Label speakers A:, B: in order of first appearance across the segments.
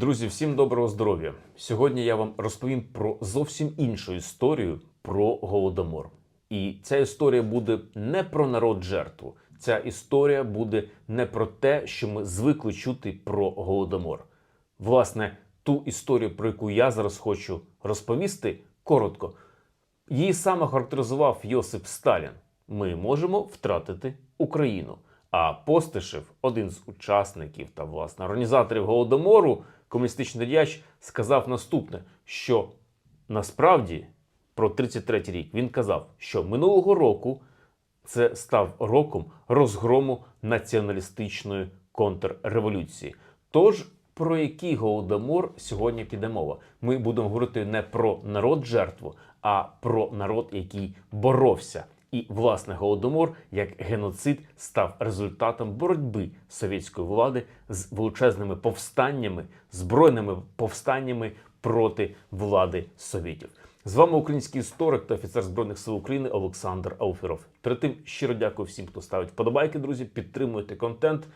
A: Друзі, всім доброго здоров'я! Сьогодні я вам розповім про зовсім іншу історію про голодомор. І ця історія буде не про народ жертву. Ця історія буде не про те, що ми звикли чути про голодомор. Власне, ту історію, про яку я зараз хочу розповісти, коротко. Її саме характеризував Йосип Сталін. Ми можемо втратити Україну. А Постишев, один з учасників та власне організаторів голодомору, комуністичний діяч, сказав наступне: що насправді про 33-й рік він казав, що минулого року це став роком розгрому націоналістичної контрреволюції. Тож про який голодомор сьогодні піде мова? Ми будемо говорити не про народ жертву, а про народ, який боровся. І власне голодомор як геноцид став результатом боротьби совєтської влади з величезними повстаннями, збройними повстаннями проти влади совітів. З вами український історик та офіцер збройних сил України Олександр Ауфіров. Перед тим щиро дякую всім, хто ставить вподобайки, друзі. Підтримуйте контент.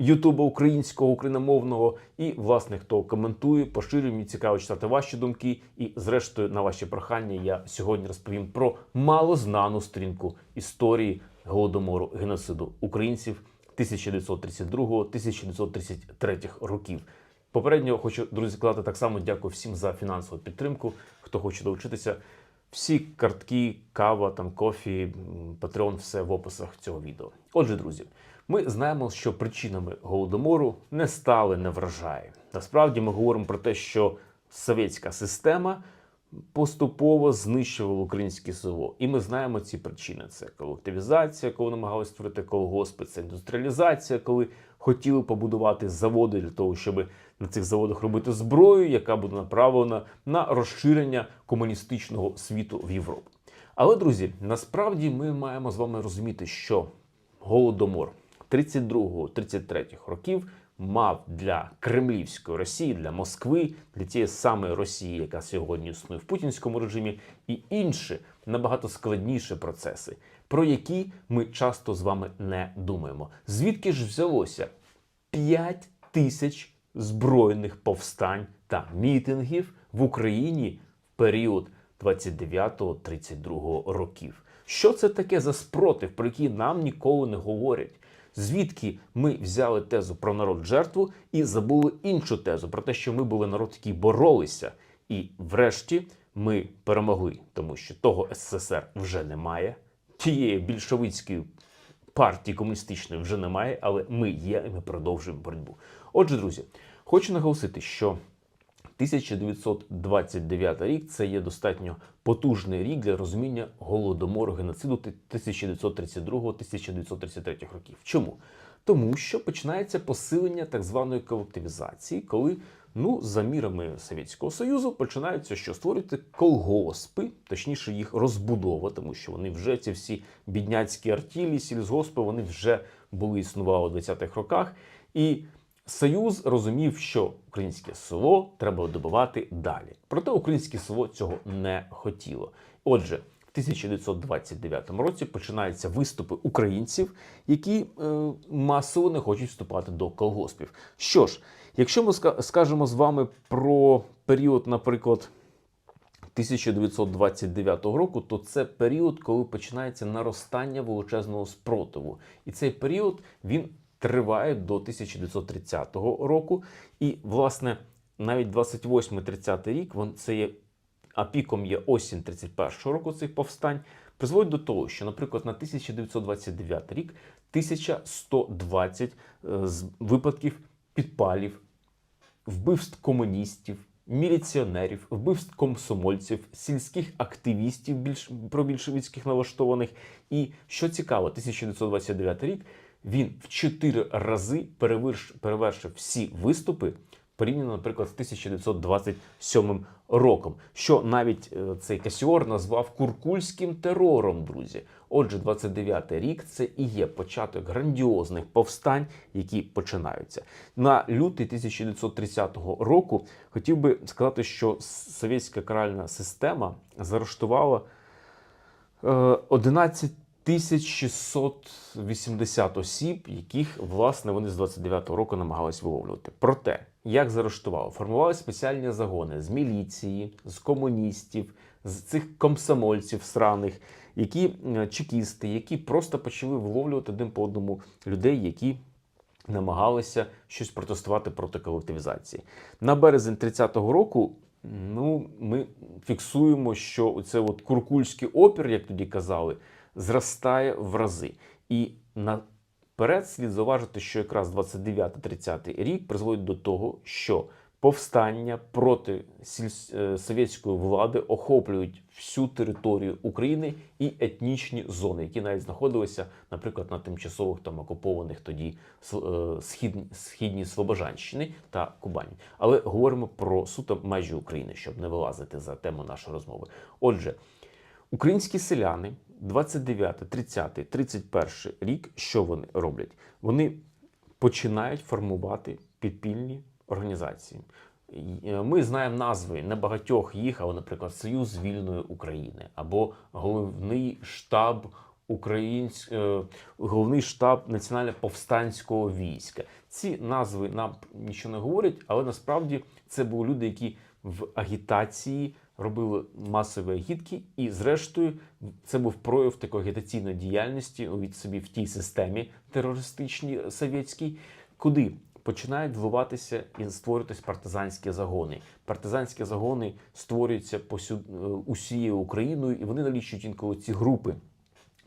A: Ютуба українського, україномовного, і власне хто коментує, поширює, мені цікаво читати ваші думки. І, зрештою, на ваші прохання я сьогодні розповім про малознану сторінку історії голодомору геноциду українців 1932-1933 років. Попередньо хочу друзі сказати так само. Дякую всім за фінансову підтримку. Хто хоче долучитися, всі картки, кава, там кофі, Patreon, все в описах цього відео. Отже, друзі. Ми знаємо, що причинами голодомору не стали неврожаї. Насправді ми говоримо про те, що совєтська система поступово знищувала українське село. І ми знаємо ці причини: це колективізація, коли намагалися створити колгоспи, це індустріалізація, коли хотіли побудувати заводи для того, щоб на цих заводах робити зброю, яка буде направлена на розширення комуністичного світу в Європу. Але друзі, насправді ми маємо з вами розуміти, що голодомор. 32-33 років мав для Кремлівської Росії, для Москви, для тієї самої Росії, яка сьогодні існує в путінському режимі, і інші набагато складніші процеси, про які ми часто з вами не думаємо. Звідки ж взялося 5 тисяч збройних повстань та мітингів в Україні в період 29-32 років? Що це таке за спротив, про який нам ніколи не говорять? Звідки ми взяли тезу про народ жертву і забули іншу тезу про те, що ми були народ, який боролися, і врешті ми перемогли, тому що того СССР вже немає, тієї більшовицької партії комуністичної вже немає, але ми є і ми продовжуємо боротьбу. Отже, друзі, хочу наголосити, що 1929 рік це є достатньо потужний рік для розуміння голодомору геноциду 1932-1933 років. Чому? Тому що починається посилення так званої колективізації, коли ну за мірами Совєтського Союзу починаються що створювати колгоспи, точніше їх розбудова, тому що вони вже ці всі бідняцькі артілі, сільзгоспи, вони вже були існували у 20-х роках і. Союз розумів, що українське село треба добувати далі. Проте українське село цього не хотіло. Отже, в 1929 році починаються виступи українців, які е, масово не хочуть вступати до колгоспів. Що ж, якщо ми скажемо з вами про період, наприклад. 1929 року, то це період, коли починається наростання величезного спротиву, і цей період він триває до 1930 року. І, власне, навіть 28-30 рік він це є а піком є осінь 31-го року цих повстань, призводить до того, що, наприклад, на 1929 рік 1120 е, випадків підпалів, вбивств комуністів. Міліціонерів, вбивств комсомольців, сільських активістів більш пробільшовицьких налаштованих. І що цікаво, 1929 рік він в 4 рази переверш, перевершив всі виступи порівняно, наприклад, з 1927 роком, що навіть е, цей Касіор назвав куркульським терором, друзі. Отже, 29-й рік це і є початок грандіозних повстань, які починаються на лютий 1930 року. Хотів би сказати, що совєтська каральна система заарештувала 11 е, 1680 осіб, яких власне вони з 29-го року намагались виловлювати. Проте як заарештували? Формували спеціальні загони з міліції, з комуністів, з цих комсомольців сраних, які е, чекісти, які просто почали виловлювати один по одному людей, які намагалися щось протестувати проти колективізації. На березень 30-го року ну, ми фіксуємо, що це от куркульський опір, як тоді казали, зростає в рази. І наперед слід зауважити, що якраз 29-30 рік призводить до того, що повстання проти е, совєтської влади охоплюють всю територію України і етнічні зони, які навіть знаходилися, наприклад, на тимчасових там окупованих тоді е, східні, східній Слобожанщини та Кубані. Але говоримо про суто межі України, щоб не вилазити за тему нашої розмови. Отже, Українські селяни 29, 30, 31 рік, що вони роблять? Вони починають формувати підпільні організації. Е, Ми знаємо назви небагатьох їх, але, наприклад, Союз Вільної України або головний штаб Українсь... е, головний штаб національно-повстанського війська. Ці назви нам нічого не говорять, але насправді це були люди, які в агітації робили масові агітки, і, зрештою, це був прояв такої агітаційної діяльності від собі в тій системі терористичній совєтській, куди починають вливатися і створюватись партизанські загони. Партизанські загони створюються посю... е, усією Україною, і вони налічують інколи ці групи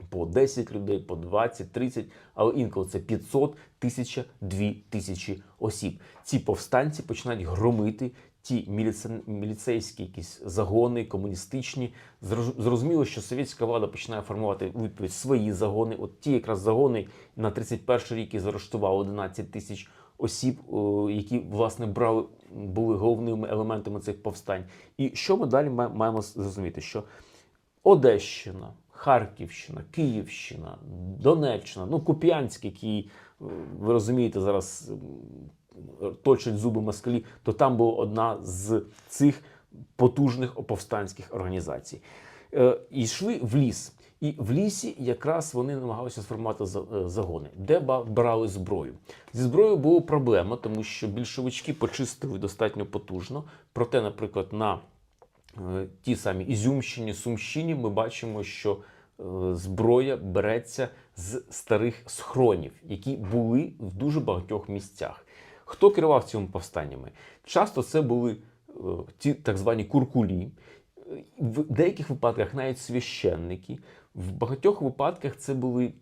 A: по 10 людей, по 20, 30, але інколи це 500, 1000, 2000 осіб. Ці повстанці починають громити ті міліце... міліцейські якісь загони, комуністичні. Зроз- Зрозуміло, що совєтська влада починає формувати відповідь свої загони. От ті якраз загони на 31 рік і заарештували 11 тисяч осіб, які власне брали були головними елементами цих повстань. І що ми далі ма- маємо зрозуміти? Що Одещина, Харківщина, Київщина, Донеччина, ну Куп'янськ, який, е, ви розумієте, зараз точать зуби москалі, то там була одна з цих потужних повстанських організацій. Е, І йшли в ліс. І в лісі якраз вони намагалися сформувати е, загони, де брали зброю. Зі зброєю була проблема, тому що більшовички почистили достатньо потужно. Проте, наприклад, на е, ті самі Ізюмщині, Сумщині ми бачимо, що е, зброя береться з старих схронів, які були в дуже багатьох місцях. Хто керував цими повстаннями? Часто це були е, ті так звані куркулі, Е, в деяких випадках навіть священники. В багатьох випадках це були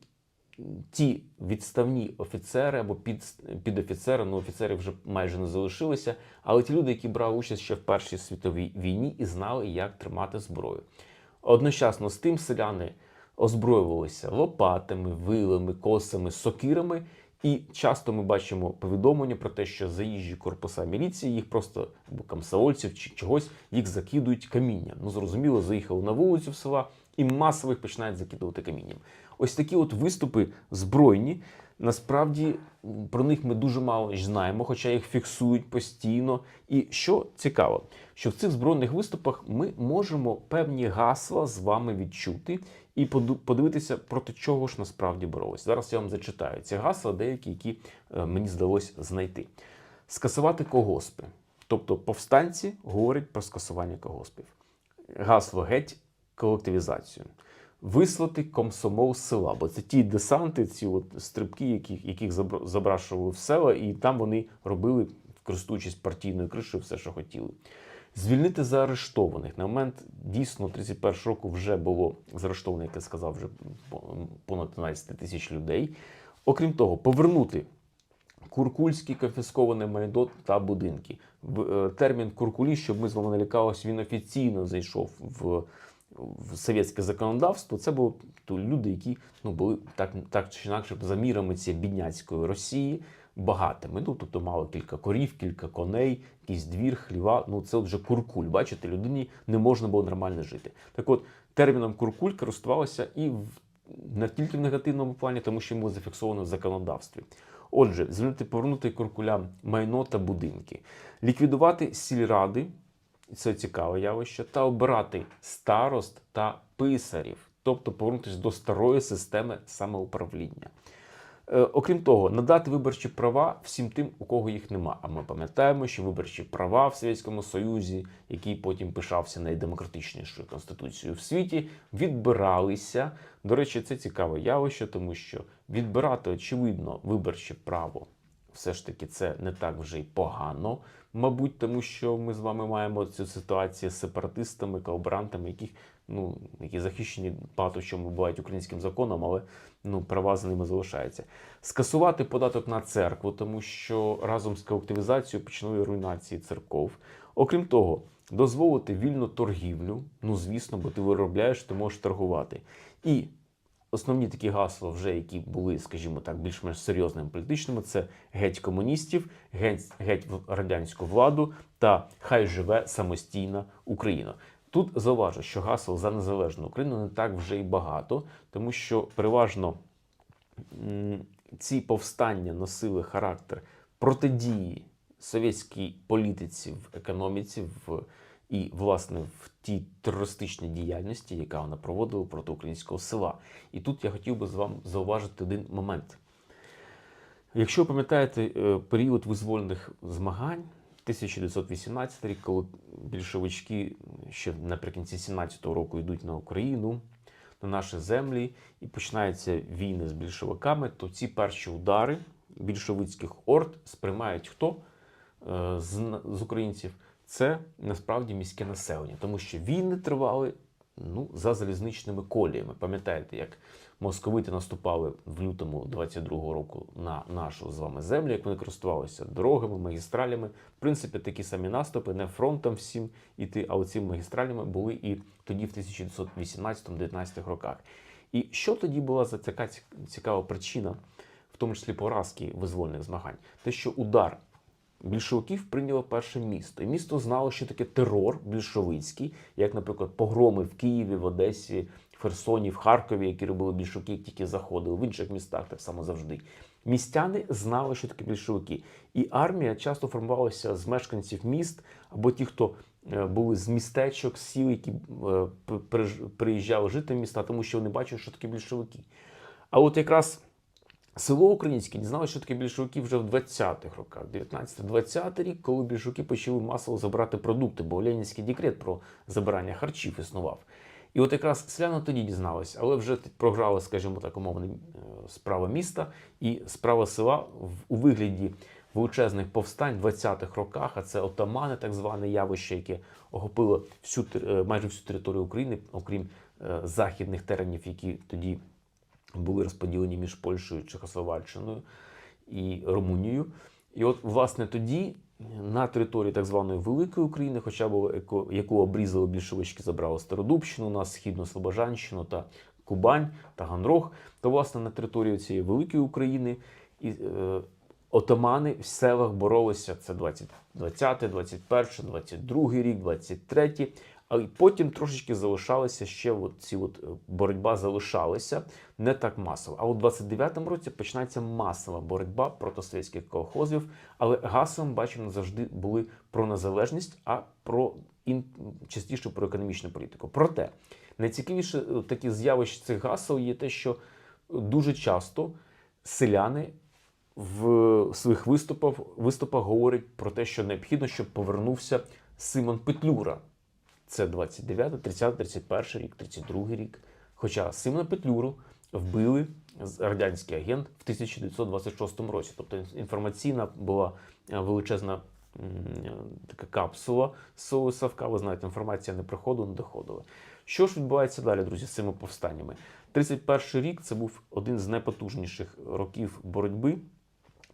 A: ті відставні офіцери або під, підофіцери, ну офіцерів вже майже не залишилося, але ті люди, які брали участь ще в Першій світовій війні і знали, як тримати зброю. Одночасно з тим селяни озброювалися лопатами, вилами, косами, сокирами. І часто ми бачимо повідомлення про те, що заїжджі корпуса міліції, їх просто або комсомольців чи чогось їх закидують камінням. Ну зрозуміло, заїхали на вулицю в села і масово їх починають закидувати камінням. Ось такі от виступи збройні. Насправді про них ми дуже мало знаємо, хоча їх фіксують постійно. І що цікаво, що в цих збройних виступах ми можемо певні гасла з вами відчути і подивитися, проти чого ж насправді боролись. Зараз я вам зачитаю ці гасла, деякі, які е, мені здалось знайти. Скасувати когоспи. Тобто повстанці говорять про скасування когоспів. Гасло геть колективізацію. Вислати комсомол села, бо це ті десанти, ці от стрибки, яких, яких забрашували в села, і там вони робили, користуючись партійною кришею, все, що хотіли. Звільнити заарештованих. На момент дійсно 31 року вже було заарештовано, як я сказав, вже понад 11 тисяч людей. Окрім того, повернути Куркульські конфісковане майно та будинки. Е, термін куркулі, щоб ми з вами не лякалися, він офіційно зайшов в, в совєтське законодавство. Це були то люди, які ну, були так, так чи інакше за мірами цієї бідняцької Росії багатими. Ну, тобто мали кілька корів, кілька коней, якийсь двір, хліва. Ну, це вже куркуль. Бачите, людині не можна було нормально жити. Так от, терміном куркуль користувалося і в не тільки в негативному плані, тому що він був зафіксований в законодавстві. Отже, звільнити повернути куркулям майно та будинки, ліквідувати сільради, це цікаве явище, та обирати старост та писарів, тобто повернутися до старої системи самоуправління. Е, Окрім того, надати виборчі права всім тим, у кого їх нема. А ми пам'ятаємо, що виборчі права в Совєтському Союзі, який потім пишався найдемократичнішою конституцією в світі, відбиралися. До речі, це цікаве явище, тому що відбирати, очевидно, виборче право все ж таки це не так вже й погано, мабуть, тому що ми з вами маємо цю ситуацію з сепаратистами, колаборантами, яких ну які захищені багато в чому бувають українським законом, але ну права за ними залишаються. Скасувати податок на церкву, тому що разом з колективізацією почали руйнації церков. Окрім того, дозволити вільну торгівлю. Ну звісно, бо ти виробляєш, ти можеш торгувати. І основні такі гасла, вже які були, скажімо так, більш-менш серйозними політичними, це геть комуністів, геть, геть радянську владу та хай живе самостійна Україна. Тут зауважу, що гасел за незалежну Україну не так вже й багато, тому що переважно ці повстання носили характер протидії совєтській політиці в економіці, в і, власне, в тій терористичній діяльності, яка вона проводила проти українського села. І тут я хотів би з вами зауважити один момент. Якщо ви пам'ятаєте е, період визвольних змагань, 1918 рік, коли більшовички ще наприкінці 17-го року йдуть на Україну, на наші землі, і починаються війни з більшовиками, то ці перші удари більшовицьких орд сприймають хто е, з, з українців? Це насправді міське населення, тому що війни тривали ну, за залізничними коліями. Пам'ятаєте, як московити наступали в лютому 22-го року на нашу з вами землю, як вони користувалися дорогами, магістралями. В принципі, такі самі наступи, не фронтом всім іти, а цими магістралями були і тоді, в 1918-19 роках. І що тоді була за цікава причина, в тому числі поразки визвольних змагань? Те, що удар більшовиків прийняло перше місто. І місто знало, що таке терор більшовицький, як, наприклад, погроми в Києві, в Одесі, в Херсоні, в Харкові, які робили більшовики, як тільки заходили, в інших містах так само завжди. Містяни знали, що таке більшовики. І армія часто формувалася з мешканців міст або ті, хто е, були з містечок, з сіл, які е, приїжджали жити в міста, тому що вони бачили, що таке більшовики. А от якраз Село українське дізналося, що таке більшовики вже в 20-х роках, 19-20 рік, коли більшовики почали масово забирати продукти, бо Ленінський декрет про забирання харчів існував. І от якраз селяни тоді дізналися, але вже програли, скажімо так, умовно, справа міста і справа села у вигляді величезних повстань в 20-х роках, а це отамани, так зване явище, яке охопило всю е, майже всю територію України, окрім е, західних теренів, які тоді були розподілені між Польщею, Чехословаччиною і Румунією. І от, власне, тоді на території так званої Великої України, хоча б яку обрізали більшовички, забрали Стародубщину, на Східну Слобожанщину та Кубань та Ганрог, то, власне, на території цієї Великої України і, е, отамани в селах боролися. Це 20, 20, 21, 22 рік, 23. А потім трошечки залишалися ще от ці от е, боротьба залишалася не так масово. А у 29-му році починається масова боротьба проти совєтських колхозів, але гасом бачимо завжди були про незалежність, а про ін... частіше про економічну політику. Проте найцікавіше е, такі з'явища цих гасел є те, що дуже часто селяни. В своїх виступах виступах говорять про те, що необхідно, щоб повернувся Симон Петлюра, це 29, 30, 31 рік, 32 рік. Хоча Симона Петлюру вбили радянський агент в 1926 році. Тобто інформаційна була е, величезна така капсула Соу Савка. Ви знаєте, інформація не приходила, не доходила. Що ж відбувається далі, друзі, з цими повстаннями? 31 рік це був один з найпотужніших років боротьби.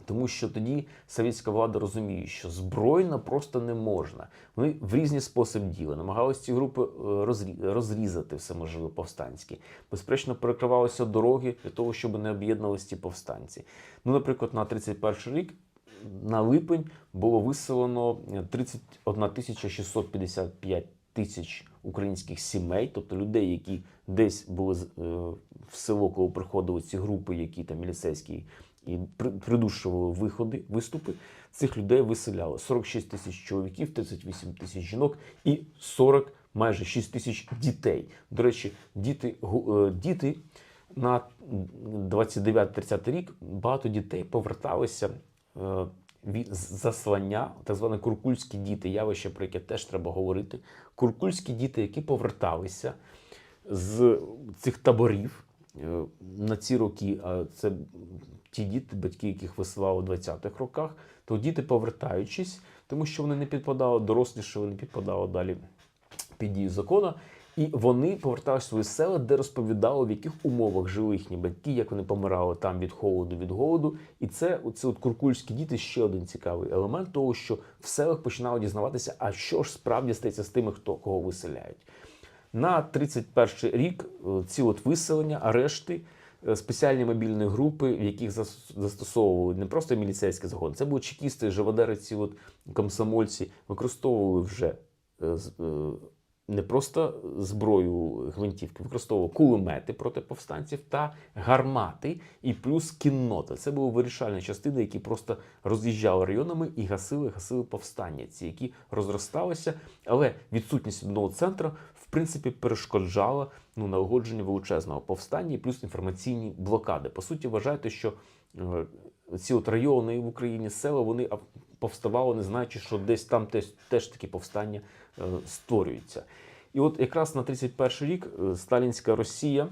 A: Тому що тоді совєтська влада розуміє, що збройно просто не можна. Вони в різні способи діли, намагалися ці групи е, розрізати все можливе повстанське. Безперечно, перекривалися дороги для того, щоб не об'єднувалися ці повстанці. Ну, наприклад, на 31 рік. На липень було виселено 31 тисяча 655 тисяч українських сімей, тобто людей, які десь були е, в село, коли приходили ці групи, які там міліцейські і придушували виходи, виступи. Цих людей виселяли 46 тисяч чоловіків, 38 тисяч жінок і 40, майже 6 тисяч дітей. До речі, діти, е, діти на 29-30 рік багато дітей поверталися е, заслання, так звані куркульські діти, явище, про яке теж треба говорити. Куркульські діти, які поверталися з цих таборів е, на ці роки, це ті діти, батьки, яких висилали у 20-х роках, то діти, повертаючись, тому що вони не підпадали, дорослішали, не підпадали далі під дію закону. І вони поверталися в свої села, де розповідали, в яких умовах жили їхні батьки, як вони помирали там від холоду, від голоду. І це оце от куркульські діти ще один цікавий елемент того, що в селах починали дізнаватися, а що ж справді стається з тими, хто кого виселяють. На 31 рік е, ці от виселення, арешти, спеціальні мобільні групи, в яких зас- застосовували не просто міліцейський загон, це були чекісти, живодери, ці от комсомольці, використовували вже е, е, не просто зброю гвинтівки, використовували кулемети проти повстанців та гармати, і плюс кіннота. Це були вирішальні частини, які просто роз'їжджали районами і гасили, гасили повстання, ці, які розросталися, але відсутність одного центру принципі перешкоджала ну, налагодженню величезного повстання і плюс інформаційні блокади. По суті, вважайте, що е, ці от райони в Україні, села, вони повставали, не знаючи, що десь там теж, теж такі повстання е, створюються. І от якраз на 31 рік е, сталінська Росія,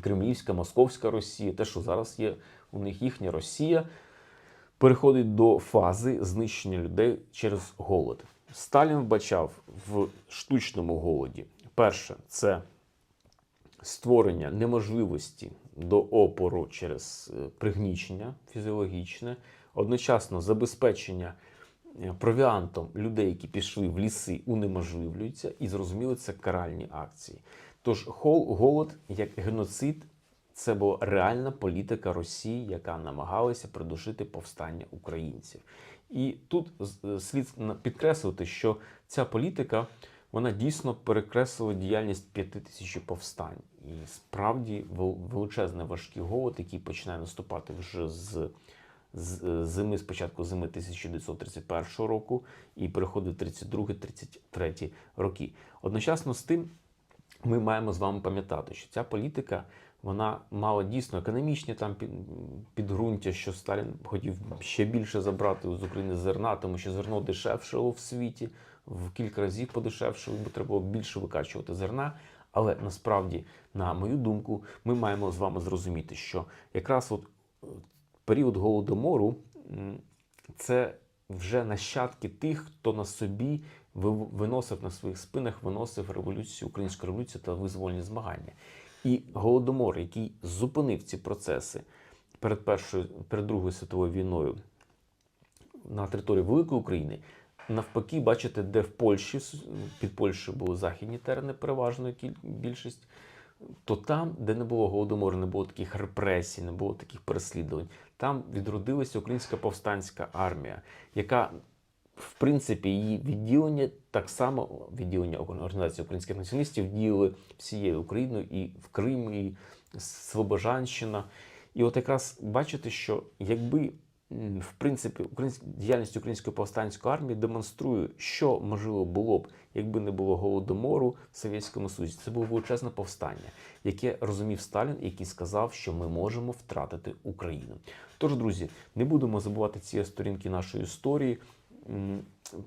A: Кремлівська, Московська Росія, те, що зараз є у них їхня Росія, переходить до фази знищення людей через голод. Сталін вбачав в штучному голоді. Перше, це створення неможливості до опору через е, пригнічення фізіологічне, одночасно забезпечення е, провіантом людей, які пішли в ліси, унеможливлюється, і зрозуміло, це каральні акції. Тож голод як геноцид це була реальна політика Росії, яка намагалася придушити повстання українців. І тут слід підкреслити, що ця політика вона дійсно перекреслила діяльність п'яти тисяч повстань. І справді вел- величезний важкий голод, який починає наступати вже з, з е, зими, спочатку зими 1931 року і переходить 32-33 роки. Одночасно з тим, ми маємо з вами пам'ятати, що ця політика вона мала дійсно економічні там підґрунтя, що Сталін хотів ще більше забрати з України зерна, тому що зерно дешевшало в світі, в кілька разів подешевшало, бо треба було більше викачувати зерна. Але насправді, на мою думку, ми маємо з вами зрозуміти, що якраз от е, період голодомору це вже нащадки тих, хто на собі виносив на своїх спинах, виносив революцію, українську революцію та визвольні змагання. І голодомор, який зупинив ці процеси перед першою перед Другою світовою війною на території Великої України, навпаки, бачите, де в Польщі під Польщею були західні терени, переважно більшість. То там, де не було голодомору, не було таких репресій, не було таких переслідувань, там відродилася українська повстанська армія, яка в принципі, її відділення так само відділення організації українських націоналістів діяли всією Україною і в Кримі, і Слобожанщина. І от якраз бачите, що якби в принципі діяльність української повстанської армії демонструє, що можливо було б, якби не було голодомору в Совєтському Союзі. Це було величезне повстання, яке розумів Сталін, який сказав, що ми можемо втратити Україну. Тож, друзі, не будемо забувати ці сторінки нашої історії.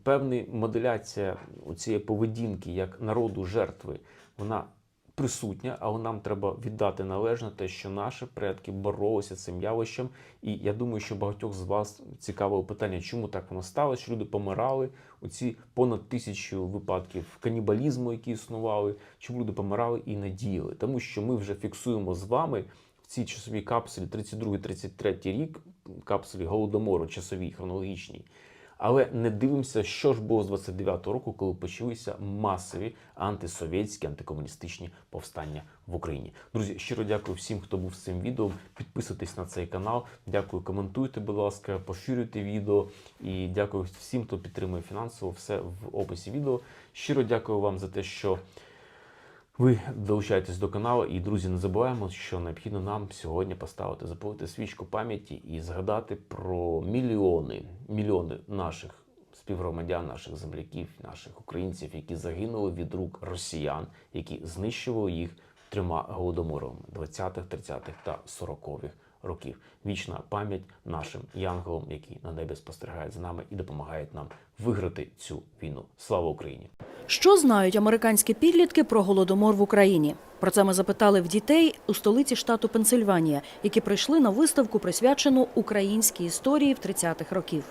A: Певна моделяція цієї поведінки як народу жертви, вона присутня, але нам треба віддати належне те, що наші предки боролися з цим явищем. І я думаю, що багатьох з вас цікавило питання, чому так воно сталося, що люди помирали. Оці понад тисячу випадків канібалізму, які існували, чому люди помирали і не діяли. Тому що ми вже фіксуємо з вами в цій часовій капсулі 32-33 рік, капсулі голодомору, часовій, хронологічній. Але не дивимося, що ж було з 29-го року, коли почалися масові антисовєтські, антикомуністичні повстання в Україні. Друзі, щиро дякую всім, хто був з цим відео. Підписуйтесь на цей канал. Дякую, коментуйте, будь ласка, поширюйте відео. І дякую всім, хто підтримує фінансово. Все в описі відео. Щиро дякую вам за те, що ви долучаєтесь до каналу. І, друзі, не забуваємо, що необхідно нам сьогодні поставити, запалити свічку пам'яті і згадати про мільйони, мільйони наших співгромадян, наших земляків, наших українців, які загинули від рук росіян, які знищували їх трьома голодоморами 20-х, 30-х та 40-х років. Вічна пам'ять нашим янголам, які на небі спостерігають за нами і допомагають нам виграти цю війну. Слава Україні!
B: Що знають американські підлітки про голодомор в Україні? Про це ми запитали в дітей у столиці штату Пенсильванія, які прийшли на виставку, присвячену українській історії в 30-х років.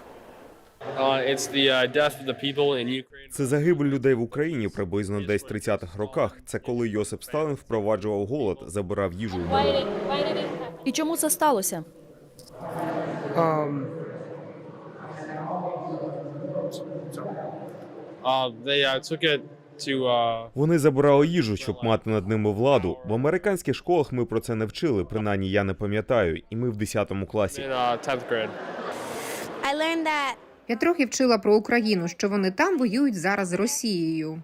C: Uh, uh.
D: Це загибель людей в Україні приблизно десь в 30-х роках. Це коли Йосип Сталін впроваджував голод, забирав їжу у народу.
B: І чому це сталося?
C: Uh, they uh, took it
D: Вони забирали їжу, щоб мати над ними владу. В американських школах ми про це не вчили. Принаймні я не пам'ятаю, і ми в 10 класі.
C: uh, 10th grade.
E: I learned that
F: Я трохи вчила про Україну, що вони там воюють зараз з Росією.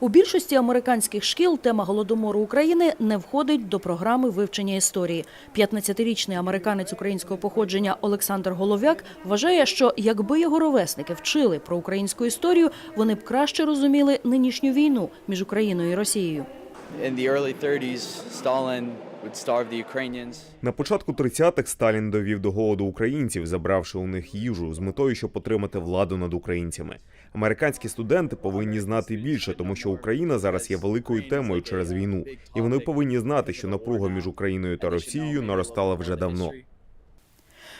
B: У більшості американських шкіл тема голодомору України не входить до програми вивчення історії. 15-річний американець українського походження Олександр Головяк вважає, що якби його ровесники вчили про українську історію, вони б краще розуміли нинішню війну між Україною і Росією.
G: In the early 30s, Stalin would starve the Ukrainians.
D: На початку 30-х Сталін довів до голоду українців, забравши у них їжу з метою, щоб отримати владу над українцями. Американські студенти повинні знати більше, тому що Україна зараз є великою темою через війну, і вони повинні знати, що напруга між Україною та Росією наростала вже давно.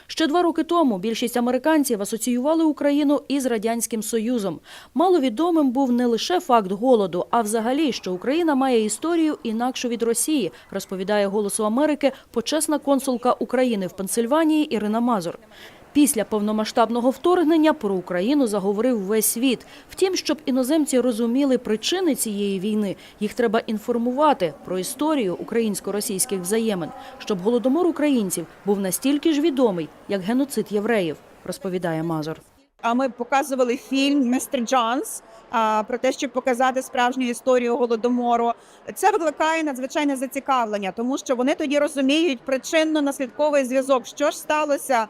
B: Ще два роки тому більшість американців асоціювали Україну із радянським союзом. Маловідомим був не лише факт голоду, а взагалі, що Україна має історію інакшу від Росії, розповідає Голосу Америки почесна консулка України в Пенсильванії Ірина Мазур. Після повномасштабного вторгнення про Україну заговорив весь світ. Втім, щоб іноземці розуміли причини цієї війни, їх треба інформувати про історію українсько-російських взаємин, щоб голодомор українців був настільки ж відомий, як геноцид євреїв, розповідає Мазур.
H: А ми показували фільм «Містер Джонс» про те, щоб показати справжню історію голодомору. Це викликає надзвичайне зацікавлення, тому що вони тоді розуміють причинно-наслідковий зв'язок, що ж сталося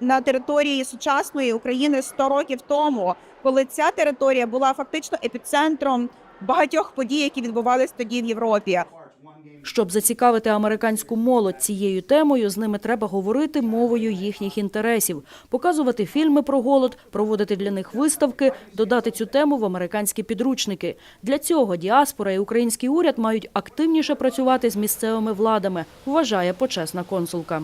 H: на території сучасної України 100 років тому, коли ця територія була фактично епіцентром багатьох подій, які відбувалися тоді в Європі.
B: Щоб зацікавити американську молодь цією темою, з ними треба говорити мовою їхніх інтересів, показувати фільми про голод, проводити для них виставки, додати цю тему в американські підручники. Для цього діаспора і український уряд мають активніше працювати з місцевими владами, вважає почесна консулка.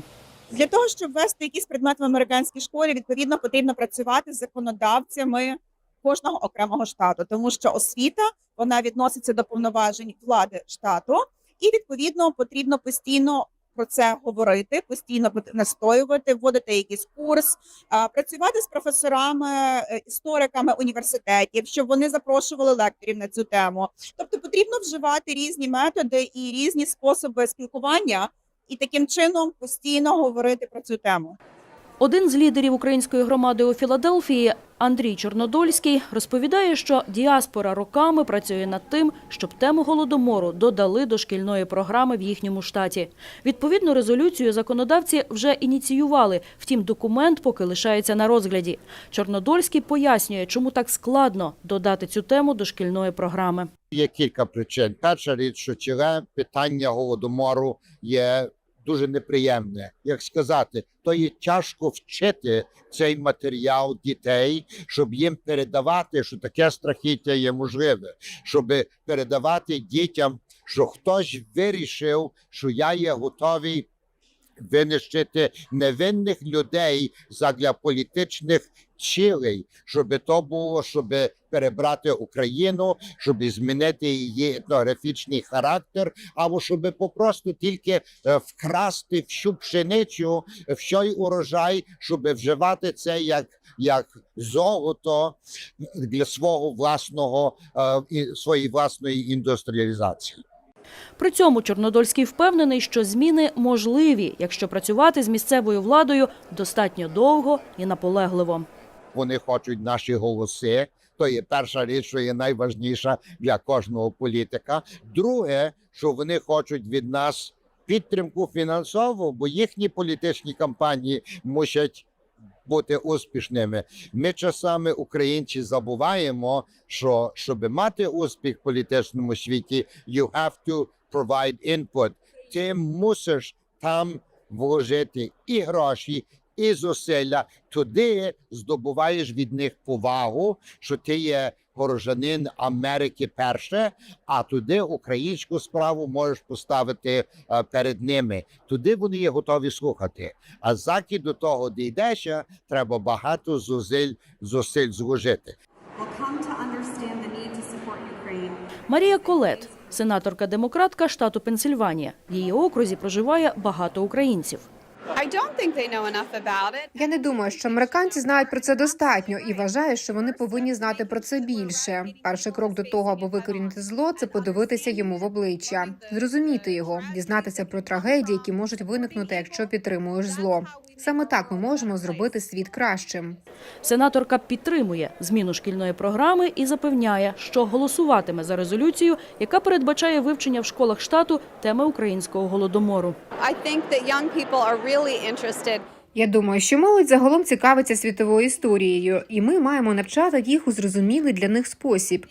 H: Для того, щоб ввести якісь предмети в американській школі, відповідно потрібно працювати з законодавцями кожного окремого штату, тому що освіта вона відноситься до повноважень влади штату, і відповідно потрібно постійно про це говорити, постійно настоювати, вводити якийсь курс, працювати з професорами, е, істориками університетів, щоб вони запрошували лекторів на цю тему. Тобто потрібно вживати різні методи і різні способи спілкування і таким чином постійно говорити про цю тему.
B: Один з лідерів української громади у Філадельфії Андрій Чорнодольський розповідає, що діаспора роками працює над тим, щоб тему голодомору додали до шкільної програми в їхньому штаті. Відповідну резолюцію законодавці вже ініціювали, втім документ поки лишається на розгляді. Чорнодольський пояснює, чому так складно додати цю тему до шкільної програми.
I: Є кілька причин. Перша річ, що ціле питання голодомору є дуже неприємне. Як сказати, то є тяжко вчити цей матеріал дітей, щоб їм передавати, що таке страхіття є можливе, щоб передавати дітям, що хтось вирішив, що я є готовий винищити невинних людей задля політичних цілей, щоб то було, щоб перебрати Україну, щоб змінити її етнографічний характер, або щоб попросту тільки е, вкрасти всю пшеницю, всій урожай, щоб вживати це як, як золото для свого власного е, своєї власної індустріалізації.
B: При цьому Чорнодольський впевнений, що зміни можливі, якщо працювати з місцевою владою достатньо довго і наполегливо.
I: Вони хочуть наші голоси. То є перша річ, що є найважніша для кожного політика. Друге, що вони хочуть від нас підтримку фінансову, бо їхні політичні кампанії мусять бути успішними. Ми часами українці забуваємо, що щоб мати успіх в політичному світі, you have to provide input, ти мусиш там вложити і гроші, і зусилля. Туди здобуваєш від них повагу, що ти є горожанин Америки перше, а туди українську справу можеш поставити е, перед ними. Туди вони є готові слухати. А заки до того дійдеся, треба багато зусиль, зусиль зложити.
B: Марія Колет, сенаторка-демократка штату Пенсильванія. В її окрузі проживає багато українців.
E: I don't think they know enough about it.
F: Я не думаю, що американці знають про це достатньо і вважаю, що вони повинні знати про це більше. Перший крок до того, аби викорінити зло, це подивитися йому в обличчя, зрозуміти його, дізнатися про трагедії, які можуть виникнути, якщо підтримуєш зло. Саме так ми можемо зробити світ кращим.
B: Сенаторка підтримує зміну шкільної програми і запевняє, що голосуватиме за резолюцію, яка передбачає вивчення в школах штату теми українського голодомору.
E: I think that young people are really interested.
F: Я думаю, що молодь загалом цікавиться світовою історією, і ми маємо навчати їх у зрозумілий для них спосіб.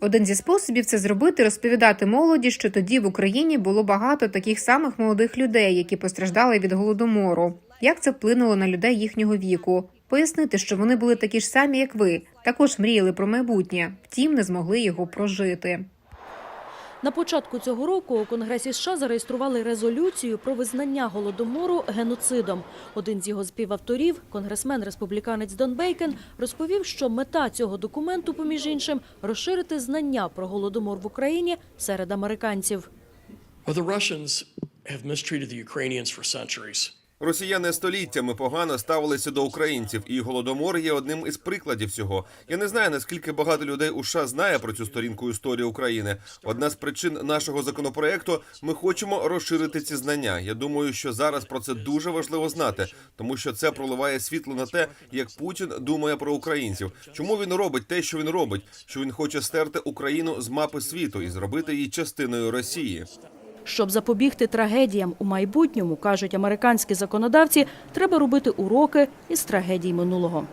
F: Один зі способів це зробити розповідати молоді, що тоді в Україні було багато таких самих молодих людей, які постраждали від голодомору. Як це вплинуло на людей їхнього віку? Пояснити, що вони були такі ж самі, як ви, також мріяли про майбутнє, втім не змогли його прожити.
B: На початку цього року у Конгресі США зареєстрували резолюцію про визнання голодомору геноцидом. Один з його співавторів, конгресмен-республіканець Дон Бейкен, розповів, що мета цього документу, поміж іншим, розширити знання про голодомор в Україні серед американців.
J: Росіяни століттями погано ставилися до українців, і голодомор є одним із прикладів цього. Я не знаю наскільки багато людей у США знає про цю сторінку історії України. Одна з причин нашого законопроекту ми хочемо розширити ці знання. Я думаю, що зараз про це дуже важливо знати, тому що це проливає світло на те, як Путін думає про українців. Чому він робить те, що він робить? Що він хоче стерти Україну з мапи світу і зробити її частиною Росії.
B: Щоб запобігти трагедіям у майбутньому, кажуть американські законодавці, треба робити уроки із трагедій минулого.